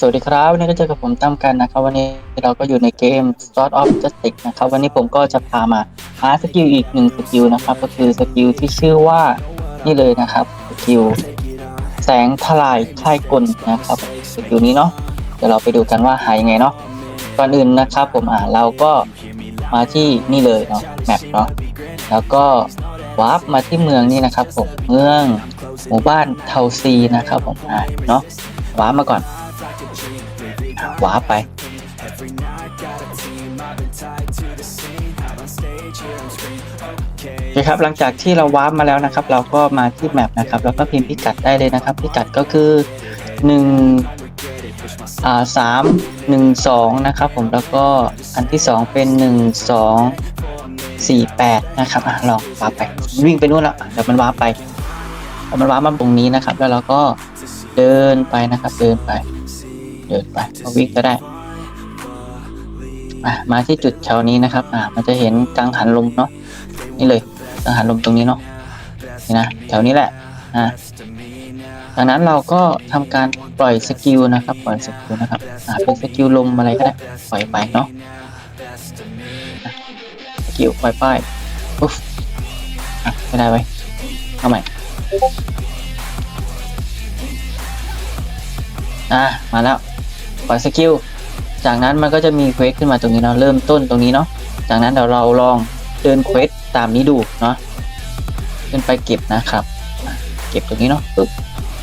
สวัสดีครับวันนี้ก็เจอกับผมตั้มกันนะครับ วันนี้เราก็อยู่ในเกม Sword of Justice นะครับ วันนี้ผมก็จะพามาหาสกิลอีกหนึ่งสกิลนะครับ ก็คือสกิลที่ชื่อว่านี่เลยนะครับสกิลแสงทลายค่ายกลนะครับสกิลนี้เนาะเดี๋ยวเราไปดูกันว่าหายยังไงเนาะก่อนอื่นนะครับผมอ่าเราก็มาที่นี่เลยเนาะแมปเนาะแล้วก็วาร์ปมาที่เมืองนี่นะครับผมเมืองหมู่บ้านเทาซีนะครับผมอ่าเนาะวาร์ปมาก่อน ว้าไป โอเคครับ หลังจากที่เราวาร์ปมาแล้วนะครับ เราก็มาที่แมปนะครับ แล้วก็พิมพ์พิกัดได้เลยนะครับ พิกัดก็คือ1อ่าสามหนึ่งสองนะครับผม แล้วก็อันที่สองเป็นหนึ่งสองสี่แปดนะครับอะลองวาร์ปไป วิ่งไปนู่นแล้วอะเดี๋ยวมันวาร์ปไปพอมันวาร์ปมาตรงนี้นะครับ แล้วเราก็ เดินไปนะครับ เดินไป เดินไปก็วิ่งก็ได้มามาที่จุดแถวนี้นะครับ อ่ามันจะเห็นกังหันลมเนาะนี่เลยกังหันลมตรงนี้เนาะนี่นะแถวนี้แหละอ่าจากนั้นเราก็ทำการปล่อยสกิลนะครับ ปล่อยสกิลนะครับอ่าเป็นสกิลลมอะไรก็ได้ปล่อยไปเนาะสกิลปล่อยไปปุ๊บอะไม่ได้ไว้ยเอาใหม่ อะมาแล้วปล่อยสกิลจากนั้นมันก็จะมีเควสขึ้นมาตรงนี้เนาะเริ่มต้นตรงนี้เนาะจากนั้นเดี๋ยวเราลองเดินเควสตามนี้ดูเนาะขึ้นไปเก็บนะครับ เก็บตรงนี้เนาะปึ๊บ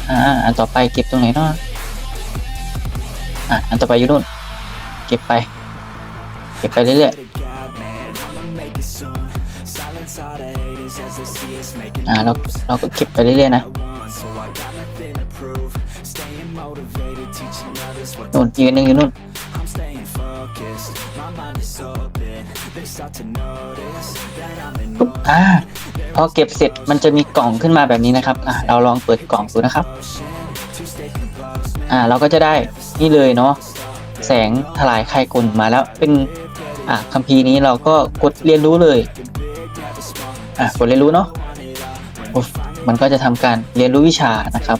อ่าอันต่อไปเก็บตรงไหนเนาะอะอันต่อไปอยู่นู่นเก็บไป เก็บไปเรื่อยๆอ่าเราเราก็เก็บไปเรื่อยๆนะ นู่นยืนหนึ่งอยู่นู่นปุ๊บอ่าพอเก็บเสร็จมันจะมีกล่องขึ้นมาแบบนี้นะครับอ่าเราลองเปิดกล่องดูนะครับ อ่าเราก็จะได้นี่เลยเนาะแสงทลายไข่กลมาแล้วเป็นอ่าคัมภีร์นี้เราก็กดเรียนรู้เลยอ่ากดเรียนรู้เนาะมันก็จะทำการเรียนรู้วิชานะครับ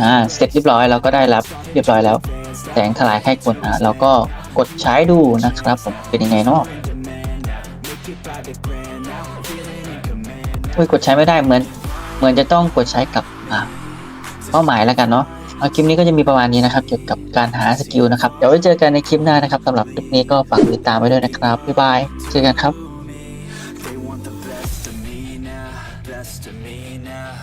อ่าเสร็จเรียบร้อยเราก็ได้รับเรียบร้อยแล้ว แสงทลายไข้กลอ่าเราก็กดใช้ดูนะครับผมเป็นยังไงเนาะเฮ้ยกดใช้ไม่ได้เหมือน เหมือนจะต้องกดใช้กับอ่าเป้าหมายแล้วกันเนาะเอาคลิปนี้ก็จะมีประมาณนี้นะครับ เกี่ยวกับการหาสกิลนะครับ เดี๋ยวไว้เจอกันในคลิปหน้านะครับสำหรับคลิปนี้ก็ฝากติดตามไว้ด้วยนะครับบ๊ายบายเจอกันครับ